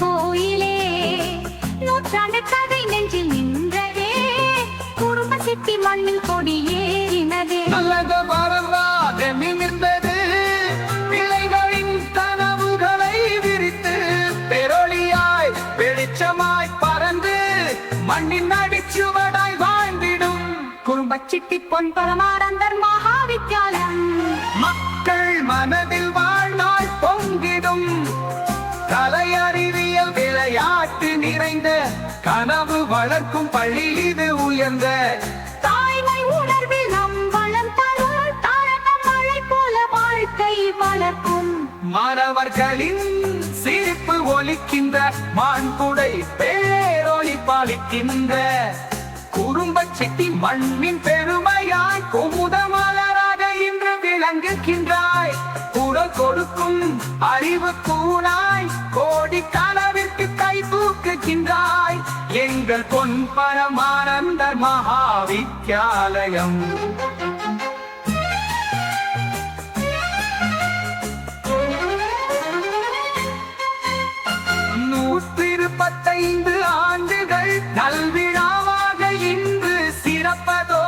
கோயிலே. நூற்றாண்டு கதை நெஞ்சில் நின்றதே. குடும்ப சிட்டி மண்ணில் கொடி ஏறினதே. நல்லது மறவாத நிமிர்ந்தது பிள்ளைகளின் கனவுகளை விரித்து பெரொளியாய் வெளிச்சமாய் பறந்து மண்ணின் அடிச்சுவடாய் வாழ்ந்திடும். குடும்ப சிட்டி பொன் பரமானந்தர் மகாவித்யாலயம். மக்கள் மனதில் கனவு வளர்க்கும் பள்ளி இது உயர்ந்த தாய்மை உணர்வில் நம் வளம் தரும் தாழன மழை போல வாழ்க்கை வளர்க்கும். மாணவர்களின் சிரிப்பு ஒலிக்கின்ற மாண்புடை பேரொளி பாலிக்கின்ற. குறும்ப செட்டி மண்ணின் பெருமையாய் குமுத மலராக இன்று விளங்குகின்றாய். குரல் கொடுக்கும் அறிவு கூணாய் கோடி கனவிற்கு கை தூக்குகின்றாய் எங்கள் பொன் பரமானந்தர் மகாவித்யாலயம். நூற்றிருபத்தைந்து ஆண்டுகள் நல்விழாவாக இன்று சிறப்பதோ?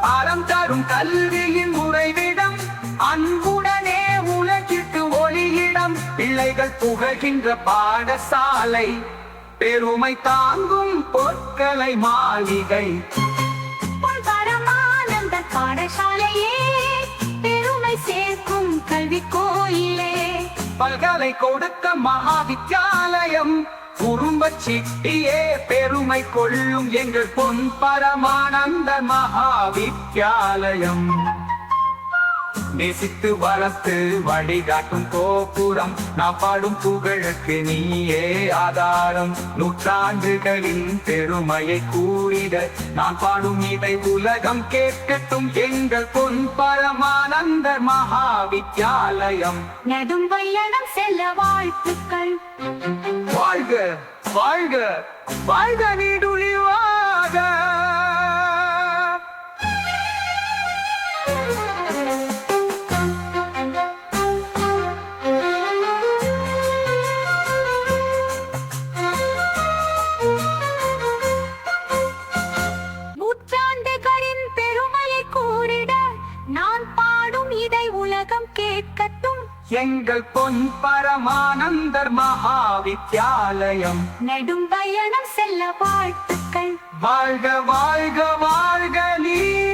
அறம் தரும் கல்வியின் முறைவிடம் அன்புடனே உலகிற்கு ஒளியிடம். பிள்ளைகள் புகழ்கின்ற பாடசாலை. பெருமை தாங்கும் பொற்களை மாளிகை. பொன் பரமானந்தர் பாடசாலையே பெருமை சேர்க்கும் கல்வி கோயிலே. பல்கலை கொடுத்த மகாவித்யாலயம் குறும்ப சிட்டியே பெருமை கொள்ளும் எங்கள் பொன் பரமானந்த மகாவித்யாலயம். நேசித்து வளர்த்து வழிகாட்டும் கோபுரம். நான் பாடும் புகழுக்கு நீயே ஆதாரம். நூற்றாண்டுகளின் பெருமையை கூறிட நான் பாடும் இதை உலகம் கேட்கட்டும் எங்கள் பொன் பரமானந்த மகாவித்யாலயம். நெடும் பயணம் செல்ல வாழ்த்துக்கள். வாழ்க வாழ்க வாழ்க நீடுழிவாக. எங்கள் பொன் பரமானந்தர் மகாவித்யாலயம். நெடும் பயணம் செல்ல வாழ்த்துக்கள். வாழ்க வாழ்க வாழ்க நீரு